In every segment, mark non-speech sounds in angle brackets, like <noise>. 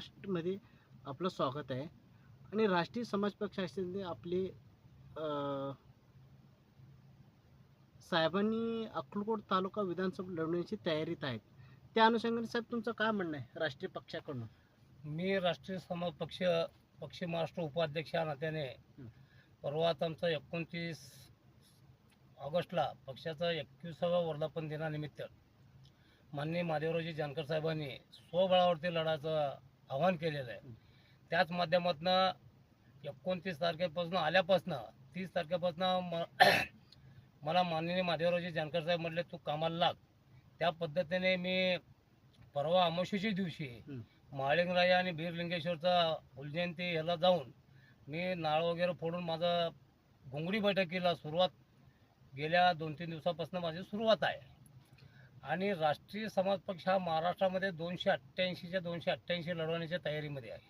फास्टमध्ये आपलं स्वागत आहे. आणि राष्ट्रीय समाज पक्ष असलेले आपले साहेबांनी अक्कलकोट तालुका विधानसभा लढवण्याची तयारीत आहेत. त्या अनुषंगाने साहेब तुमचं काय म्हणणं आहे राष्ट्रीय पक्षाकडून? मी राष्ट्रीय समाज पक्ष पक्षी महाराष्ट्र उपाध्यक्ष या नात्याने. परवाच आमचा एकोणतीस ऑगस्टला पक्षाचा एकविसावा वर्धापन दिनानिमित्त माननीय महादेवरावजी जानकर साहेबांनी स्वबळावरती लढायचं आवाहन केलेलं आहे. त्याच माध्यमातून एकोणतीस तारखेपासून आल्यापासून तीस तारखेपासून म <clears throat> मला माननीय महादेवरावजी जानकर साहेब म्हटले तू कामाला लाग त्या पद्धतीने मी परवा अमावस्येच्या दिवशी. महालिंगराया आणि बीरलिंगेश्वरचा फुलजयंती ह्याला जाऊन मी नाळ वगैरे फोडून माझं घोंगडी बैठकीला सुरुवात गेल्या दोन तीन दिवसापासून माझी सुरुवात आहे आणि राष्ट्रीय समाज पक्ष हा महाराष्ट्रामध्ये दोनशे अठ्ठ्याऐंशीच्या दोनशे अठ्ठ्याऐंशी लढवण्याच्या तयारीमध्ये आहे.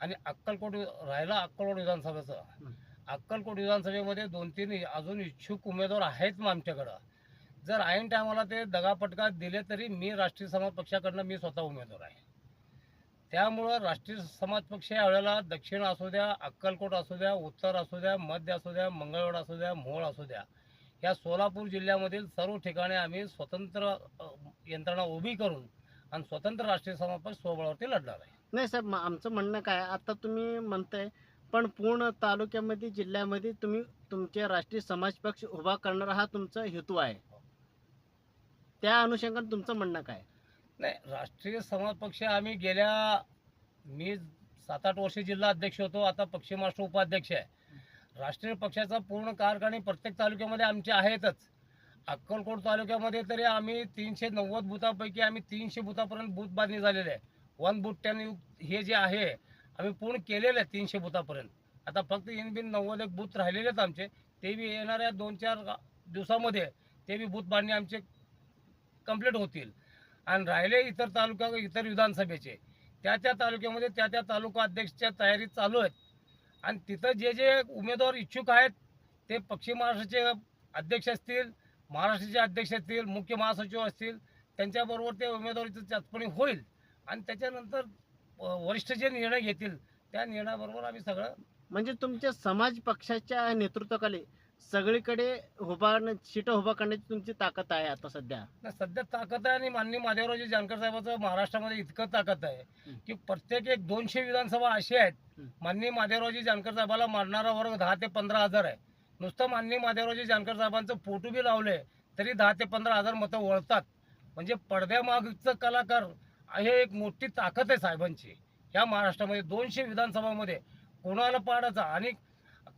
आणि अक्कलकोट राहिला अक्कलकोट विधानसभेचं. अक्कलकोट विधानसभेमध्ये दोन तीन अजून इच्छुक उमेदवार आहेत मग आमच्याकडं. जर ऐन टायमाला ते दगापटका दिले तरी मी राष्ट्रीय समाज पक्षाकडनं मी स्वतः उमेदवार आहे. त्यामुळं राष्ट्रीय समाज पक्ष यावेळेला दक्षिण असू द्या अक्कलकोट असू द्या उत्तर असू द्या मध्य असू द्या मंगळवेढ असू द्या मोहोळ असू द्या या सोलापूर जिल्ह्यामधील सर्व ठिकाणी आम्ही स्वतंत्र यंत्रणा उभी करून आणि स्वतंत्र राष्ट्रीय समाज पक्ष स्वबळावरती लढणार आहे. नाही साहेब आमचं म्हणणं काय आता तुम्ही म्हणताय पण पूर्ण तालुक्यामध्ये जिल्ह्यामध्ये तुम्ही तुमचे राष्ट्रीय समाज पक्ष उभा करणारा हा तुमचा हेतू आहे. त्या अनुषंगाने तुमचं म्हणणं काय? नाही राष्ट्रीय समाज पक्ष आम्ही गेल्या मी सात आठ वर्ष जिल्हा अध्यक्ष होतो आता पक्षी महाराष्ट्र उपाध्यक्ष आहे. राष्ट्रीय पक्षाचा पूर्ण कारखाने प्रत्येक तालुक्यामध्ये आमचे आहेतच. अक्कलकोट तालुक्यामध्ये तरी आम्ही तीनशे नव्वद बुथापैकी आम्ही तीनशे बुथापर्यंत बूथ बांधणी झालेली आहे. वन बूथ टेन हे जे आहे आम्ही पूर्ण केलेलं आहे तीनशे बुथापर्यंत आता फक्त इनबिन नव्वद एक बूथ राहिलेले आहेत आमचे. ते बी येणाऱ्या दोन चार दिवसामध्ये ते बी बूथ बांधणी आमचे कंप्लीट होतील. आणि राहिले इतर तालुका इतर विधानसभेचे. त्या त्या तालुक्यामध्ये त्या त्या तालुका अध्यक्षच्या तयारी चालू आहेत. आणि तिथं जे जे उमेदवार इच्छुक आहेत ते पश्चिम महाराष्ट्राचे अध्यक्ष असतील महाराष्ट्राचे अध्यक्ष असतील मुख्य महासचिव असतील त्यांच्याबरोबर ते उमेदवारीचं चाचपणी होईल. आणि त्याच्यानंतर वरिष्ठ जे निर्णय घेतील त्या निर्णयाबरोबर आम्ही सगळं म्हणजे तुमच्या समाज पक्षाच्या नेतृत्वाखाली सगळीकडे उभा सीट उभा करण्याची तुमची ताकद आहे आता सध्या? नाही, सध्या ताकद आहे आणि माननीय महादेवरावजी जानकर साहेबाचं महाराष्ट्रामध्ये इतकं ताकद आहे हं. की प्रत्येक एक दोनशे विधानसभा अशी आहेत हं. माननीय महादेवरावजी जानकर साहेबाला मारणारा वर्ग दहा ते पंधरा हजार आहे. नुसतं माननीय महादेवरावजी जानकर साहेबांचं फोटो बी लावले तरी दहा ते पंधरा हजार मतं वळतात. म्हणजे पडद्यामागचं कलाकार हे एक मोठी ताकद आहे साहेबांची. या महाराष्ट्रामध्ये दोनशे विधानसभामध्ये कोणाला पाडायचा? आणि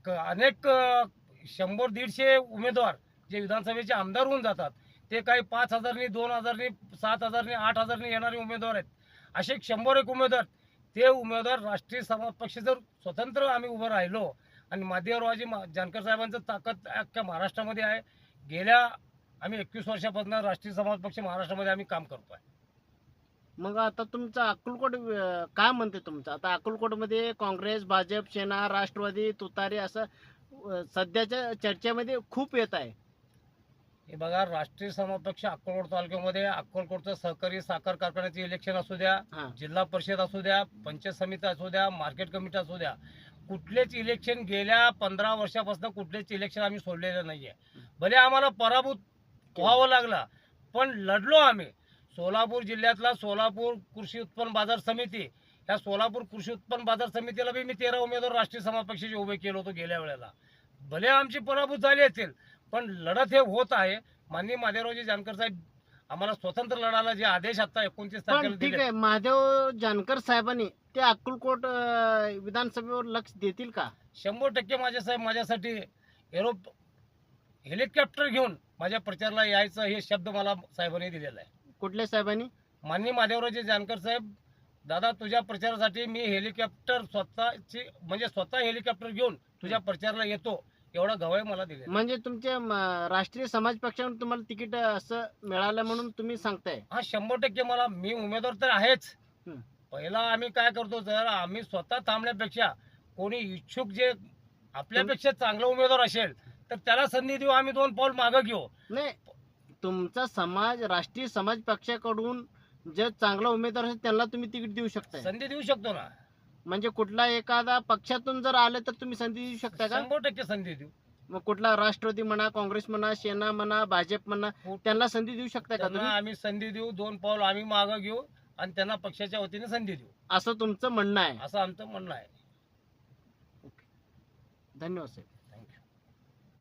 क- अनेक अ, शंभर दीडशे उमेदवार जे विधानसभेचे आमदार होऊन जातात ते काही पाच हजारनी दोन हजारनी सात हजारनी आठ हजारनी येणारे उमेदवार आहेत. असे शंभर एक उमेदवार ते उमेदवार राष्ट्रीय समाज पक्ष जर स्वतंत्र आम्ही उभं राहिलो आणि माध्यमरावाजी मा जानकर साहेबांचं ताकद अख्ख्या महाराष्ट्रामध्ये आहे गेल्या आम्ही एकवीस वर्षापासून राष्ट्रीय समाज पक्ष महाराष्ट्रामध्ये आम्ही काम करतो आहे मग आता तुमचं अक्कलकोट काय म्हणते तुमचं? आता अक्कलकोटमध्ये काँग्रेस भाजप सेना राष्ट्रवादी तुतारी असं सध्याच्या चर्चेमध्ये खूप येत आहे. हे बघा राष्ट्रीय समाज पक्ष अक्कलकोट तालुक्यामध्ये अक्कलकोटचं सहकारी साखर कारखान्याचे इलेक्शन असू द्या जिल्हा परिषद असू द्या पंचायत समिती असू द्या मार्केट कमिटी असू द्या कुठलेच इलेक्शन गेल्या पंधरा वर्षापासून कुठलेच इलेक्शन आम्ही सोडलेलं नाहीये. भले आम्हाला पराभूत व्हावं लागला पण लढलो आम्ही. सोलापूर जिल्ह्यातला सोलापूर कृषी उत्पन्न बाजार समिती या सोलापूर कृषी उत्पन्न बाजार समितीला बी मी तेरा उमेदवार राष्ट्रीय समाज पक्षाचे उभे केलं होतं गेल्या वेळेला. भले आमची पराभूत झाली असेल पण लढत हे होत आहे. माननीय महादेवरावजी जानकर साहेब आम्हाला स्वतंत्र लढायला जे आदेश आता एकोणतीस पण तारखेला ठीक दिले आहे महादेव जानकर साहेबांनी ते अक्कलकोट अं, विधानसभेवर लक्ष देतील का? शंभर टक्के माझ्या साहेब माझ्यासाठी एरो हेलिकॉप्टर घेऊन माझ्या प्रचाराला यायचं हे शब्द मला साहेबांनी दिलेला आहे. कुठल्या साहेबांनी? माननीय महादेवरावजी जानकर साहेब दादा तुझ्या प्रचारासाठी मी हेलिकॉप्टर स्वतःची म्हणजे स्वतः हेलिकॉप्टर घेऊन तुझ्या प्रचाराला येतो. एवढा गवाही मला दिले म्हणजे तुमच्या म, राष्ट्रीय समाज पक्षाकडून तुम्हाला तिकीट असं मिळालं म्हणून तुम्ही सांगताय? हा शंभर टक्के मला मी उमेदवार तर आहेच. पहिला आम्ही काय करतो जर आम्ही स्वतः थांबण्यापेक्षा कोणी इच्छुक जे आपल्यापेक्षा चांगला उमेदवार असेल तर त्याला संधी देऊ आम्ही दोन पाऊल मागं घेऊ. नाही तुमचा समाज राष्ट्रीय समाज पक्षाकडून जे चांगला उमेदवार असेल त्यांना तुम्ही तिकीट देऊ शकताय. संधी देऊ शकतो ना. म्हणजे कुठला एखादा पक्षातून जर आले तर तुम्ही संधी देऊ शकता का? शंभर टक्के संधी देऊ. मग कुठला राष्ट्रवादी म्हणा काँग्रेस म्हणा सेना म्हणा भाजप म्हणा त्यांना संधी देऊ शकता का त्यांना तुम्ही? आम्ही संधी देऊ दोन पाऊल आम्ही मागं घेऊ आणि त्यांना पक्षाच्या वतीने संधी देऊ. असं तुमचं म्हणणं आहे. असं आमचं म्हणणं आहे. धन्यवाद साहेब.